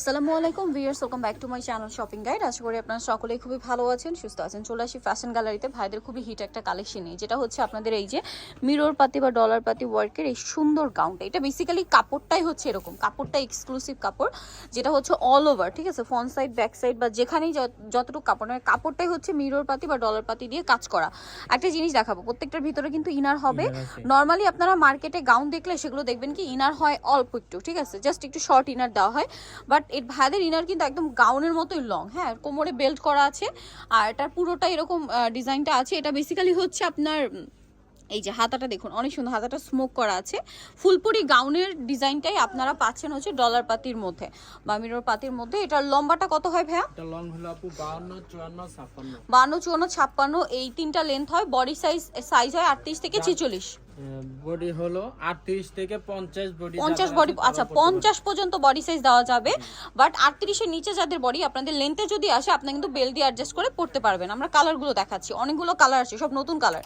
আসসালামু আলাইকুম viewers welcome back to my channel shopping guide. আশা করি আপনারা সকলেই খুবই ভালো আছেন সুস্থ আছেন। চলে আসি ফ্যাশন গ্যালারিতে ভাইদের খুবই হিট একটা কালেকশন নিয়ে যেটা হচ্ছে আপনাদের এই যে মিরর পাতি বা ডলার পাতি ওয়ার্কের এই সুন্দর গাউনটা এটা বেসিক্যালি কাপড়টাই হচ্ছে এরকম কাপড়টা এক্সক্লুসিভ কাপড় যেটা হচ্ছে অল ওভার ঠিক আছে? ফ্রন্ট সাইড ব্যাক সাইড বা যেখানেই যত- যতটুকু কাপড় মানে কাপড়টাই হচ্ছে মিরর পাতি বা ডলার পাতি দিয়ে কাজ করা। একটা জিনিস দেখাবো প্রত্যেকটার ভিতরে কিন্তু ইনার হবে। নর্মালি আপনারা মার্কেটে গাউন দেখলে সেগুলো দেখবেন কি ইনার হয় অল্প একটু ঠিক আছে? জাস্ট একটু শর্ট ইনার দেওয়া হয়। বাট এর ভাইদের ইনার কিন্তু একদম গাউনের মতোই লং হ্যাঁ কোমরে বেল্ট করা আছে। আর এটার পুরোটা এরকম ডিজাইনটা আছে। এটা বেসিক্যালি হচ্ছে আপনার এই যে হাতাটা দেখুন অনেক সুন্দর হাতাটা স্মোক করা আছে। ফুলপুরি গাউনের ডিজাইনটাই আপনারা পাচ্ছেন হচ্ছে ডলার পাতির মধ্যে বা মিরর পাতির মধ্যে। এটার লম্বাটা কত হয় ভাইয়া? লং হলো আপু বাহান্ন চুয়ান্ন ছাপ্পান্ন। বান্ন চুয়ান্ন ছাপ্পান্ন এই তিনটা লেন্থ হয়। বডি সাইজ সাইজ হয় আটত্রিশ থেকে ছিচল্লিশ। বডি হলো আটত্রিশ থেকে পঞ্চাশ বডি পঞ্চাশ বডি আচ্ছা পঞ্চাশ পর্যন্ত বডি সাইজ দেওয়া যাবে বাট আটত্রিশের নিচে যাদের বডি আপনাদের লেন্থে যদি আসে আপনি কিন্তু বেল দিয়ে অ্যাডজাস্ট করে পড়তে পারবেন। আমরা কালারগুলো দেখাচ্ছি অনেকগুলো কালার আছে সব নতুন কালার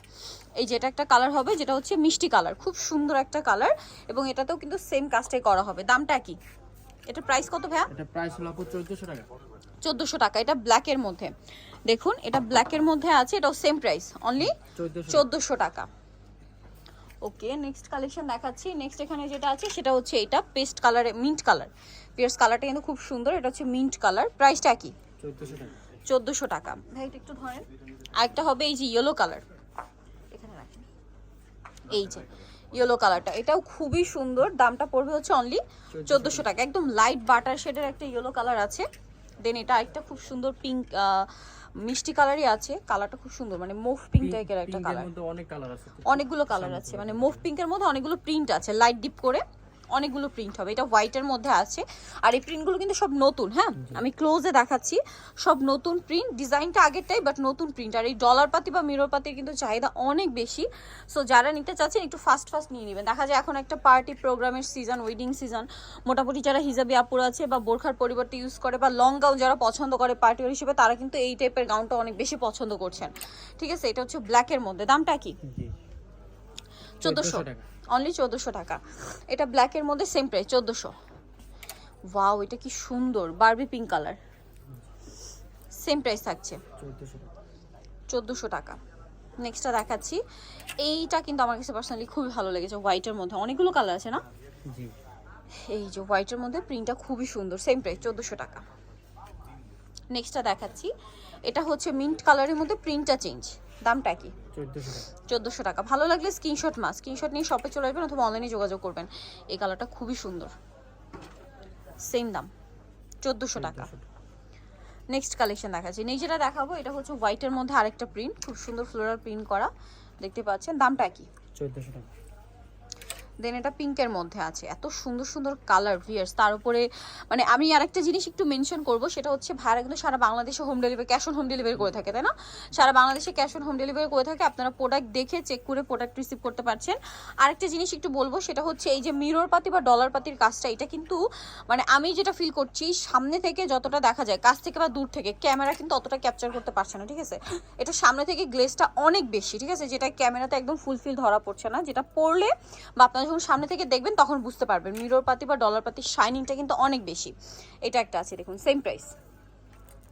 এই যেটা একটা কালার হবে যেটা হচ্ছে মিষ্টি কালার খুব সুন্দর একটা কালার এবং এটাতেও কিন্তু সেম কাজটাই করা হবে। দামটা কি? এটা প্রাইস কত ভাইয়া? এটা প্রাইস হলো আপু চোদ্দশো টাকা। চোদ্দোশো টাকা এটা ব্ল্যাকের মধ্যে। দেখুন এটা ব্ল্যাকের মধ্যে আছে এটাও সেম প্রাইস অনলি চোদ্দশো চোদ্দোশো টাকা। ওকে নেক্সট কালেকশন দেখাচ্ছি। নেক্সট এখানে যেটা আছে সেটা হচ্ছে এটা পেস্ট কালারে মিন্ট কালার পিয়ার্স কালারটা কিন্তু খুব সুন্দর এটা হচ্ছে মিন্ট কালার প্রাইসটা কি চোদ্দশো টাকা। ভাই এটা একটু ধরেন। আরেকটা হবে এই যে ইয়েলো কালার এখানে রাখেন। এই যে ইয়েলো কালারটা এটাও খুবই সুন্দর। দামটা পড়বে হচ্ছে অনলি চোদ্দোশো টাকা। একদম লাইট বাটার শেডের একটা ইয়েলো কালার আছে। দেন এটা একটা খুব সুন্দর পিঙ্ক মিষ্টি কালারই আছে। কালারটা খুব সুন্দর মানে মুভ পিঙ্ক টাইপের একটা কালার অনেক কালার আছে। অনেকগুলো কালার আছে মানে মুভ পিঙ্কের মধ্যে অনেকগুলো প্রিন্ট আছে লাইট ডিপ করে। অনেকগুলো প্রিন্ট হবে। এটা হোয়াইটের মধ্যে আছে। আর এই প্রিন্টগুলো কিন্তু সব নতুন হ্যাঁ? আমি ক্লোজে দেখাচ্ছি। সব নতুন প্রিন্ট ডিজাইনটা আগেরটাই বাট নতুন প্রিন্ট আর এই ডলার পাতি বা মিরর পাতির কিন্তু চাহিদা অনেক বেশি। সো যারা নিতে চাচ্ছেন একটু ফাস্ট ফাস্ট নিয়ে নেবেন। দেখা যায় এখন একটা পার্টি প্রোগ্রামের সিজন ওয়েডিং সিজন মোটামুটি যারা হিজাবি আপুর আছে বা বোরখার পরিবর্তে ইউজ করে বা লং গাউন যারা পছন্দ করে পার্টি হিসেবে তারা কিন্তু এই টাইপের গাউনটা অনেক বেশি পছন্দ করছেন। ঠিক আছে? এটা হচ্ছে ব্ল্যাকের মধ্যে। দামটা কি? চোদ্দোশো টাকা। অনলি চোদ্দোশো টাকা। এটা ব্ল্যাকের মধ্যে সেম প্রাইস চোদ্দোশো। ওয়াও এটা কি সুন্দর Barbie pink colour same price থাকছে। চোদ্দশো টাকা। নেক্সটটা দেখাচ্ছি। এইটা কিন্তু আমার কাছে পার্সোনালি খুবই ভালো লেগেছে হোয়াইটের মধ্যে। অনেকগুলো কালার আছে না? এই যে হোয়াইটের মধ্যে প্রিন্টটা খুবই সুন্দর সেম প্রাইস চোদ্দোশো টাকা। নেক্সটটা দেখাচ্ছি। এটা হচ্ছে মিন্ট কালারের মধ্যে প্রিন্টটা চেঞ্জ দামটা কি? চোদ্দশো টাকা। ভালো লাগলে স্ক্রিনশট মাস। স্ক্রিনশট নিয়ে শপে চলে আসবেন অথবা অনলাইনে যোগাযোগ করবেন। এই কালারটা খুবই সুন্দর। সেম দাম। চোদ্দোশো টাকা। 1400 টাকা। নেক্সট কালেকশন দেখাচ্ছি। যেটা দেখাবো এটা হচ্ছে হোয়াইটের মধ্যে আরেকটা প্রিন্ট খুব সুন্দর ফ্লোরাল প্রিন্ট করা। দেখতে পাচ্ছেন। দামটা কি? চোদ্দশো টাকা। দেন এটা পিঙ্কের মধ্যে আছে। এত সুন্দর সুন্দর কালার ভিয়ার্স তার উপরে মানে আমি আরেকটা জিনিস একটু মেনশন করব, সেটা হচ্ছে ভাড়া কিন্তু সারা বাংলাদেশে home delivery cash on home delivery করে থাকে, তাই না? সারা বাংলাদেশে ক্যাশ অন হোম ডেলিভারি করে থাকে, আপনারা প্রোডাক্ট দেখে চেক করে প্রোডাক্ট রিসিভ করতে পারছেন। আরেকটা জিনিস একটু বলব, সেটা হচ্ছে এই যে মিরর পাতি বা ডলার পাতির কাজটা, এটা কিন্তু মানে আমি যেটা ফিল করছি, সামনে থেকে যতটা দেখা যায়, কাছ থেকে বা দূর থেকে ক্যামেরা কিন্তু অতটা ক্যাপচার করতে পারছে না, ঠিক আছে? এটা সামনে থেকে গ্লেসটা অনেক বেশি, ঠিক আছে? যেটা ক্যামেরাতে একদম ফুলফিল ধরা পড়ছে না, যেটা পড়লে বা আপনারা যখন সামনে থেকে দেখবেন তখন বুঝতে পারবেন। মিরর পাতি বা ডলার পাতির শাইনিংটা কিন্তু অনেক বেশি। এটা একটা আছে দেখুন সেম প্রাইস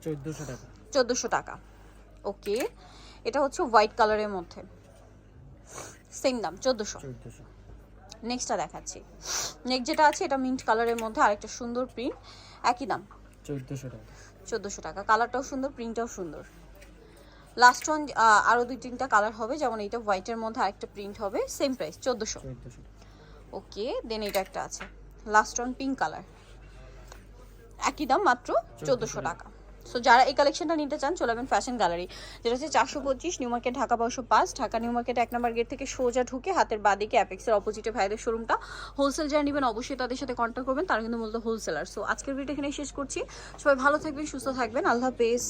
চোদ্দশো টাকা। চোদ্দোশো টাকা। ওকে এটা হচ্ছে হোয়াইট কালারের মধ্যে। সেম দাম চোদ্দোশো। নেক্সটটা দেখাচ্ছি। নেক্সট যেটা আছে এটা মিন্ট কালারের মধ্যে আরেকটা সুন্দর প্রিন্ট একই দাম। চোদ্দশো টাকা। চোদ্দোশো টাকা। কালারটাও সুন্দর প্রিন্টটাও সুন্দর। লাস্ট ওয়ান আরও দুই তিনটা কালার হবে। যেমন এইটা হোয়াইটের মধ্যে আরেকটা প্রিন্ট হবে। সেম প্রাইস চোদ্দোশো। ওকে দেন এটা একটা আছে। লাস্ট অন পিঙ্ক কালার একই দাম মাত্র চোদ্দোশো টাকা। সো যারা এই কালেকশনটা নিতে চান চলে যাবেন ফ্যাশন গ্যালারি যেটা হচ্ছে চারশো পঁচিশ নিউ মার্কেট ঢাকা বারোশো পাঁচ ঢাকা নিউ মার্কেট এক নম্বর গেট থেকে সোজা ঢুকে হাতের বাদিকে অ্যাপেক্সের অপোজিটে ভাইদের শোরুমটা হোলসেল যারা নেবেন অবশ্যই তাদের সাথে কন্ট্যাক্ট করবেন। তারা কিন্তু মূলত হোলসেলার সো আজকের ভিডিও এখানে শেষ করছি। সবাই ভালো থাকবেন সুস্থ থাকবেন। আল্লাহ হাফেজ।